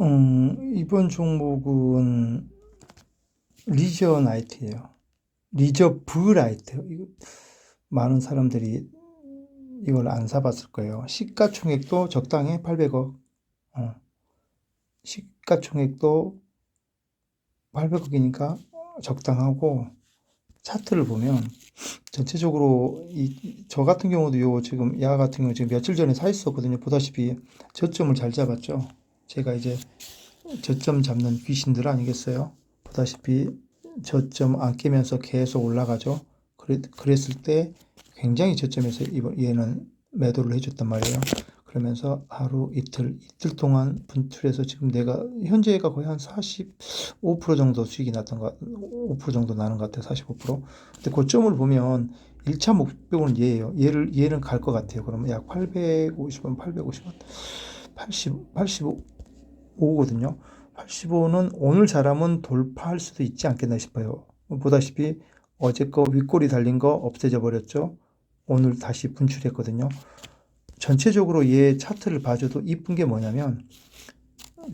음, 이번 종목은 리저 나이트예요. 리저 브 라이트. 이거 많은 사람들이 이걸 안 사봤을 거예요. 시가총액도 적당해 800억. 어. 시가총액도 800억이니까 적당하고 차트를 보면 전체적으로 이 저 같은 경우도 요 지금 야 같은 경우 지금 며칠 전에 사 있었거든요. 보다시피 저점을 잘 잡았죠. 제가 이제 저점 잡는 귀신들 아니겠어요? 보다시피 저점 안 깨면서 계속 올라가죠. 그랬, 그랬을 때 굉장히 저점에서 이번 얘는 매도를 해줬단 말이에요. 그러면서 하루 이틀 이틀 동안 분출해서 지금 내가 현재가 거의 한 45% 정도 수익이 났던 것, 5% 정도 나는 것 같아요. 45%. 근데 고점을 보면 1차 목표는 얘예요. 얘를 얘는 갈 것 같아요. 그러면 약 850원, 850원, 80, 85 거든요. 85는 오늘 잘하면 돌파할 수도 있지 않겠나 싶어요. 보다시피 어제 거 윗골이 달린 거 없애져 버렸죠. 오늘 다시 분출했거든요. 전체적으로 얘 차트를 봐줘도 이쁜 게 뭐냐면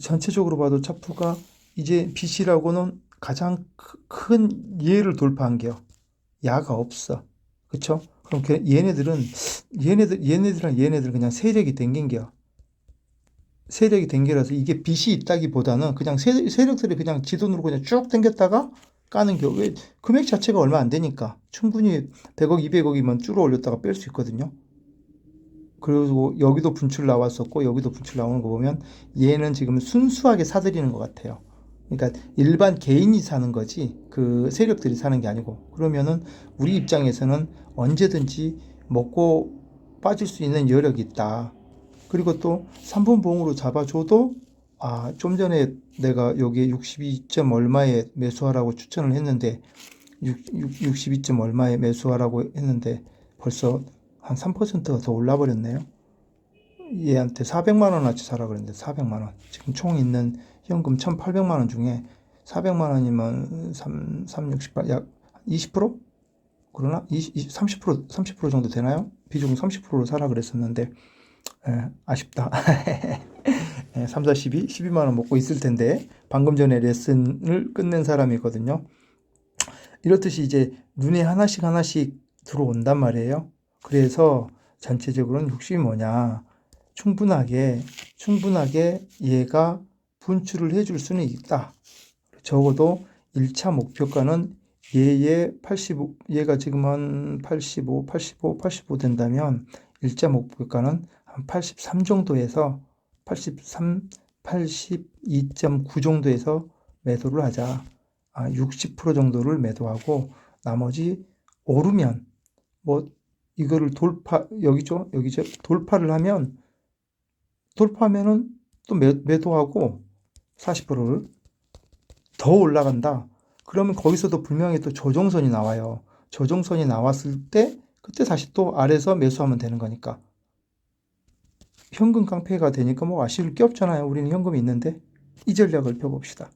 전체적으로 봐도 차트가 이제 빛이라고는 가장 크- 큰 얘를 돌파한 게요. 야가 없어. 그쵸? 그럼 걔- 얘네들은 얘네들 얘네들은 얘네들 그냥 세력이 댕긴 게요. 세력이 댕겨라서 이게 빛이 있다기보다는 그냥 세, 세력들이 그냥 지 돈으로 그냥 쭉 댕겼다가 까는 게왜 금액 자체가 얼마 안 되니까 충분히 100억, 200억이면 쭉 올렸다가 뺄 수 있거든요. 그리고 여기도 분출 나왔었고 여기도 분출 나오는 거 보면 얘는 지금 순수하게 사들이는 것 같아요. 그러니까 일반 개인이 사는 거지 그 세력들이 사는 게 아니고 그러면은 우리 입장에서는 언제든지 먹고 빠질 수 있는 여력이 있다. 그리고 또 3분 봉으로 잡아줘도 아, 좀 전에 내가 여기에 62점 얼마에 매수하라고 추천을 했는데 6, 62점 얼마에 매수하라고 했는데 벌써 한 3%가 더 올라 버렸네요. 얘한테 400만 원어치 사라 그랬는데 400만 원. 지금 총 있는 현금 1,800만 원 중에 400만 원이면 3, 3, 68, 약 20%? 그러나 20, 20, 30% 30% 정도 되나요? 비중 30%로 사라 그랬었는데 에, 아쉽다. 에, 3, 4, 12, 12만 원 먹고 있을 텐데 방금 전에 레슨을 끝낸 사람이거든요. 이렇듯이 이제 눈에 하나씩 하나씩 들어온단 말이에요. 그래서 전체적으로는 욕심이 뭐냐. 충분하게, 충분하게 얘가 분출을 해줄 수는 있다. 적어도 1차 목표가는 얘의 85, 얘가 지금 한 85, 85, 85 된다면 1차 목표가는 한 83 정도에서 83, 82.9 정도에서 매도를 하자. 아, 60% 정도를 매도하고 나머지 오르면 뭐 이거를 돌파 여기죠? 여기죠? 돌파를 하면 돌파하면은 또 매, 매도하고 40%를 더 올라간다. 그러면 거기서도 분명히 또 조정선이 나와요. 조정선이 나왔을 때 그때 다시 또 아래서 매수하면 되는 거니까 현금 깡패가 되니까 뭐 아쉬울 게 없잖아요. 우리는 현금이 있는데 이 전략을 펴봅시다